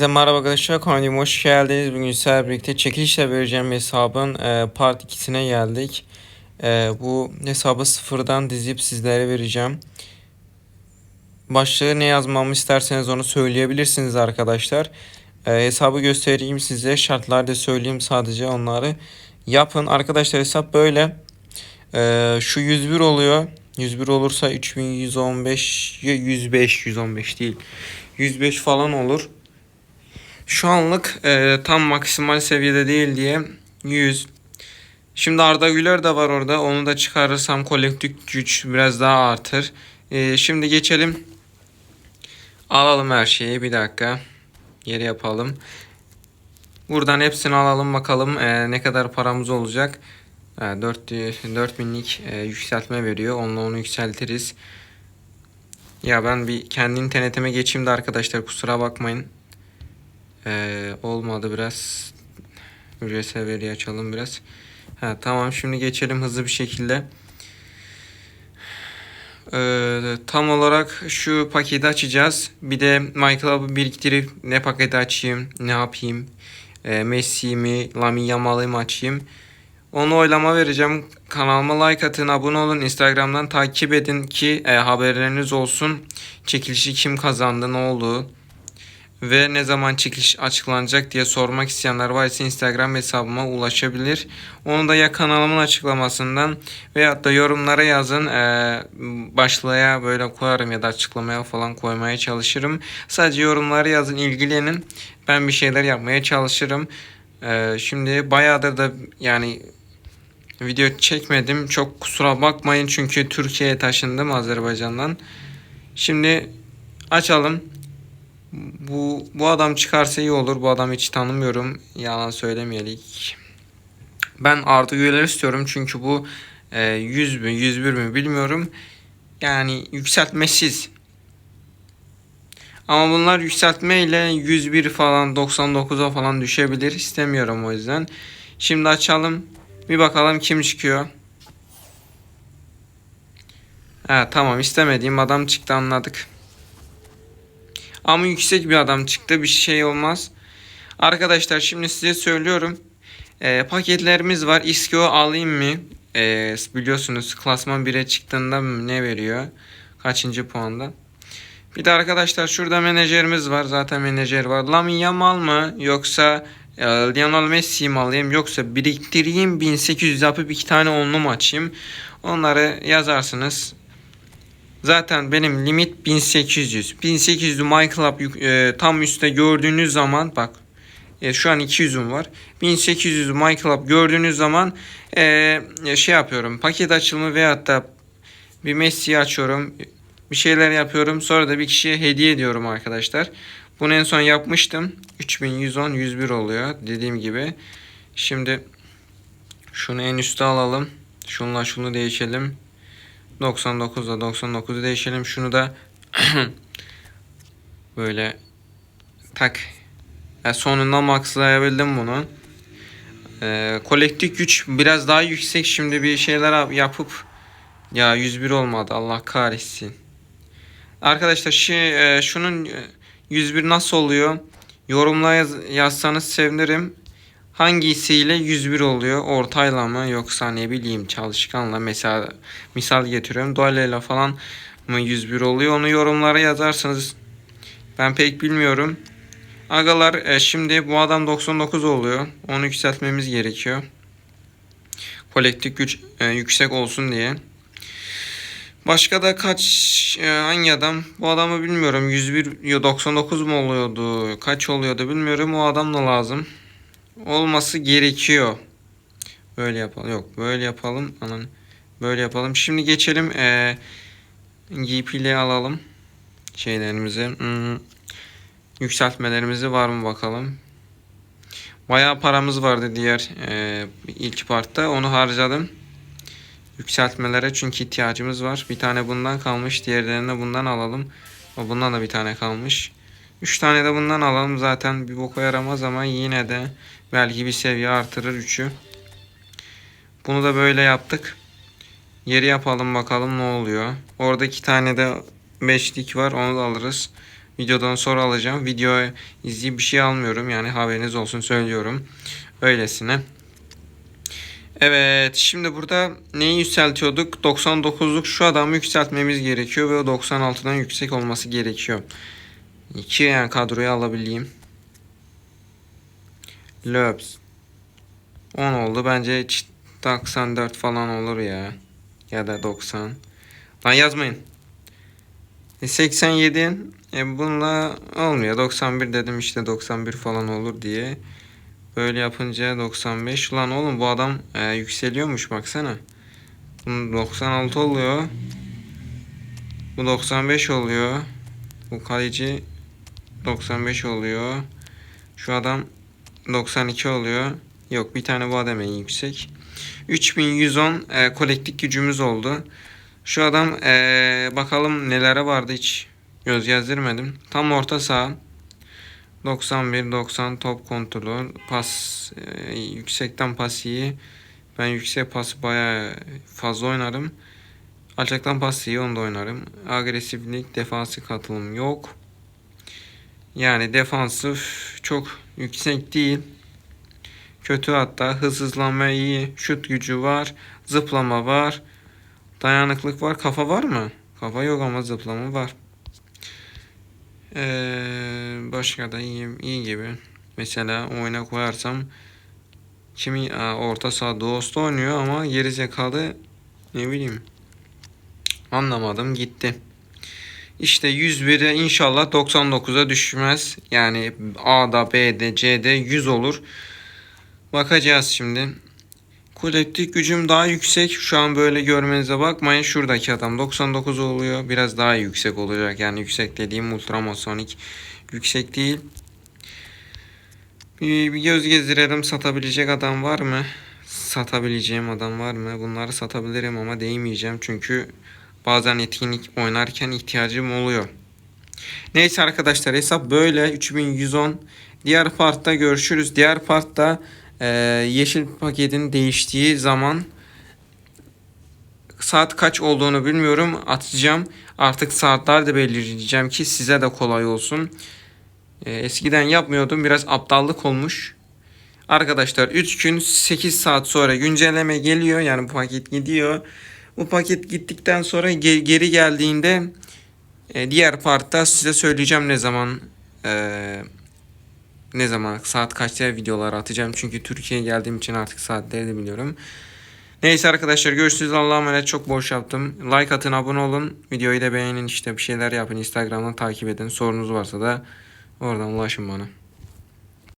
Herkese merhaba arkadaşlar kanalıma hoş geldiniz. Bugün sizlerle birlikte çekilişle vereceğim hesabın e, part 2'sine geldik. E, bu hesabı sıfırdan dizip sizlere vereceğim. Başlığı ne yazmamı isterseniz onu söyleyebilirsiniz arkadaşlar. E, hesabı göstereyim size. Şartlar da söyleyeyim sadece onları. Yapın arkadaşlar hesap böyle. E, şu 101 oluyor. 101 olursa 3115 105 115 değil. 105 falan olur. Şu anlık e, tam maksimal seviyede değil diye 100. Şimdi Arda Güler de var orada. Onu da çıkarırsam kolektif güç biraz daha artır. E, şimdi geçelim. Alalım her şeyi. Bir dakika. Geri yapalım. Buradan hepsini alalım bakalım e, ne kadar paramız olacak. E, 4, 4000'lik e, yükseltme veriyor. Onunla onu yükseltiriz. Ya ben bir kendi internetime geçeyim de arkadaşlar kusura bakmayın. Ee, olmadı biraz. Veri açalım biraz. Ha, tamam şimdi geçelim hızlı bir şekilde. Ee, tam olarak şu paketi açacağız. Bir de MyClub'ı biriktirip ne paketi açayım, ne yapayım. Ee, Messi mi, Lamine Yamal'ı mı açayım. Onu oylama vereceğim. Kanalıma like atın, abone olun. Instagram'dan takip edin ki e, haberleriniz olsun. Çekilişi kim kazandı, ne oldu ve ne zaman çekiliş açıklanacak diye sormak isteyenler varsa Instagram hesabıma ulaşabilir. Onu da ya kanalımın açıklamasından veya da yorumlara yazın. Ee, başlığa böyle koyarım ya da açıklamaya falan koymaya çalışırım. Sadece yorumları yazın ilgilenin. Ben bir şeyler yapmaya çalışırım. Ee, şimdi bayağıdır da yani video çekmedim. Çok kusura bakmayın çünkü Türkiye'ye taşındım Azerbaycan'dan. Şimdi açalım. Bu bu adam çıkarsa iyi olur. Bu adamı hiç tanımıyorum. Yalan söylemeyelik. Ben artı üyeler istiyorum çünkü bu e, 100 mü 101 mi bilmiyorum. Yani yükseltmesiz. Ama bunlar yükseltme ile 101 falan 99'a falan düşebilir. İstemiyorum o yüzden. Şimdi açalım. Bir bakalım kim çıkıyor. Ha tamam istemediğim adam çıktı anladık. Ama yüksek bir adam çıktı. Bir şey olmaz. Arkadaşlar şimdi size söylüyorum. E, paketlerimiz var. İskio alayım mı? E, biliyorsunuz klasman 1'e çıktığında ne veriyor? Kaçıncı puanda? Bir de arkadaşlar şurada menajerimiz var. Zaten menajer var. Lamine Yamal mı? Yoksa e, Lionel Messi mi alayım? Yoksa biriktireyim 1800 yapıp iki tane onlu mu açayım? Onları yazarsınız. Zaten benim limit 1800. 1800 MyClub e, tam üstte gördüğünüz zaman bak e, şu an 200'üm var. 1800 MyClub gördüğünüz zaman e, şey yapıyorum. Paket açılımı veyahut da bir Messi açıyorum. Bir şeyler yapıyorum. Sonra da bir kişiye hediye ediyorum arkadaşlar. Bunu en son yapmıştım. 3110 101 oluyor dediğim gibi. Şimdi şunu en üste alalım. Şunla şunu değişelim. 99'da 99'u değişelim. Şunu da böyle tak. Yani sonunda maxlayabildim bunu. Ee, kolektif güç biraz daha yüksek. Şimdi bir şeyler yapıp ya 101 olmadı. Allah kahretsin. Arkadaşlar şey, e, şunun 101 nasıl oluyor? Yorumlara yaz, yazsanız sevinirim. Hangisiyle 101 oluyor? Ortayla mı yoksa ne bileyim çalışkanla mesela misal getiriyorum. Dualeyle falan mı 101 oluyor? Onu yorumlara yazarsanız ben pek bilmiyorum. Agalar e, şimdi bu adam 99 oluyor. Onu yükseltmemiz gerekiyor. Kolektif güç e, yüksek olsun diye. Başka da kaç e, hangi adam? Bu adamı bilmiyorum. 101 99 mu oluyordu? Kaç oluyordu bilmiyorum. O adam da lazım olması gerekiyor. Böyle yapalım. Yok böyle yapalım. Anan böyle yapalım. Şimdi geçelim. Ee, GP'li alalım. Şeylerimizi. Hmm, yükseltmelerimizi var mı bakalım. Bayağı paramız vardı diğer e, ilk partta. Onu harcadım. Yükseltmelere çünkü ihtiyacımız var. Bir tane bundan kalmış. Diğerlerini bundan alalım. Bundan da bir tane kalmış. 3 tane de bundan alalım. Zaten bir boka yaramaz ama yine de belki bir seviye artırır 3'ü. Bunu da böyle yaptık. Yeri yapalım bakalım ne oluyor. Orada iki tane de beşlik var onu da alırız. videodan sonra alacağım. Video izleyip bir şey almıyorum. Yani haberiniz olsun söylüyorum. Öylesine. Evet şimdi burada neyi yükseltiyorduk? 99'luk şu adamı yükseltmemiz gerekiyor ve o 96'dan yüksek olması gerekiyor. 2 yani kadroyu alabileyim. Löbs. 10 oldu. Bence hiç 94 falan olur ya. Ya da 90. Lan yazmayın. E 87. E bununla olmuyor. 91 dedim işte 91 falan olur diye. Böyle yapınca 95. Ulan oğlum bu adam e, yükseliyormuş baksana. Bunun 96 oluyor. Bu 95 oluyor. Bu kaleci 95 oluyor. Şu adam 92 oluyor. Yok bir tane bu adam en yüksek. 3110 e, kolektif gücümüz oldu. Şu adam e, bakalım nelere vardı hiç göz gezdirmedim. Tam orta saha. 91 90 top kontrolü pas e, yüksekten pas iyi. Ben yüksek pası baya fazla oynarım. Alçaktan pas iyi onu da oynarım. Agresiflik defansı katılım yok. Yani defansif çok yüksek değil. Kötü hatta hız hızlanma iyi. Şut gücü var. Zıplama var. Dayanıklık var. Kafa var mı? Kafa yok ama zıplama var. Ee, başka da iyi, iyi gibi. Mesela oyuna koyarsam kimi Aa, orta saha Doğusta oynuyor ama geri zekalı ne bileyim anlamadım gitti. İşte 101'e inşallah 99'a düşmez. Yani A'da B'de C'de 100 olur. Bakacağız şimdi. Kolektif gücüm daha yüksek. Şu an böyle görmenize bakmayın. Şuradaki adam 99 oluyor. Biraz daha yüksek olacak. Yani yüksek dediğim ultramosonik yüksek değil. Bir, bir göz gezdirelim. Satabilecek adam var mı? Satabileceğim adam var mı? Bunları satabilirim ama değmeyeceğim. Çünkü bazen etkinlik oynarken ihtiyacım oluyor. Neyse arkadaşlar hesap böyle. 3110. Diğer partta görüşürüz. Diğer partta ee, yeşil paketin değiştiği zaman saat kaç olduğunu bilmiyorum atacağım artık saatler de belirleyeceğim ki size de kolay olsun ee, eskiden yapmıyordum biraz aptallık olmuş arkadaşlar 3 gün 8 saat sonra güncelleme geliyor yani bu paket gidiyor bu paket gittikten sonra ge- geri geldiğinde e, diğer partta size söyleyeceğim ne zaman eee ne zaman saat kaçta videolar atacağım. Çünkü Türkiye'ye geldiğim için artık saatleri de biliyorum. Neyse arkadaşlar görüşürüz. Allah'a emanet çok boş yaptım. Like atın abone olun. Videoyu da beğenin işte bir şeyler yapın. Instagram'dan takip edin. Sorunuz varsa da oradan ulaşın bana.